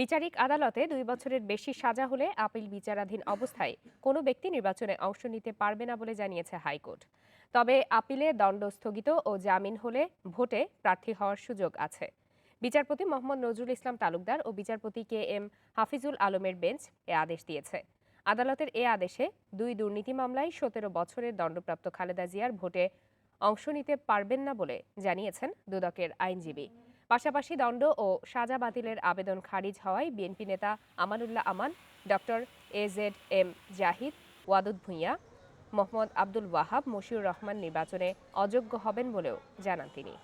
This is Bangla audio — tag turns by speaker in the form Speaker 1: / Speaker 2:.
Speaker 1: বিচারিক আদালতে দুই বছরের বেশি সাজা হলে আপিল বিচারাধীন অবস্থায় কোনো ব্যক্তি নির্বাচনে অংশ নিতে পারবে না বলে জানিয়েছে হাইকোর্ট। তবে আপিলে দণ্ড স্থগিত ও জামিন হলে ভোটে প্রার্থী হওয়ার সুযোগ আছে। বিচারপতি মোহাম্মদ নজরুল ইসলাম তালুকদার ও বিচারপতি কে এম হাফিজুল আলমের বেঞ্চ এ আদেশ দিয়েছে। আদালতের এ আদেশে দুই দুর্নীতি মামলায় সতেরো বছরের দণ্ডপ্রাপ্ত খালেদা জিয়ার ভোটে অংশ নিতে পারবেন না বলে জানিয়েছেন দুদকের আইনজীবী। পাশাপাশি দণ্ড ও সাজা বাতিলের আবেদন খারিজ হওয়ায় বিএনপি নেতা Amanullah Aman, doctor A Z M Zahid, Wadud Bhuiyan, Mohammad Abdul Wahab, Mashiur Rahman নির্বাচনে অযোগ্য হবেন বলেও জানান তিনি।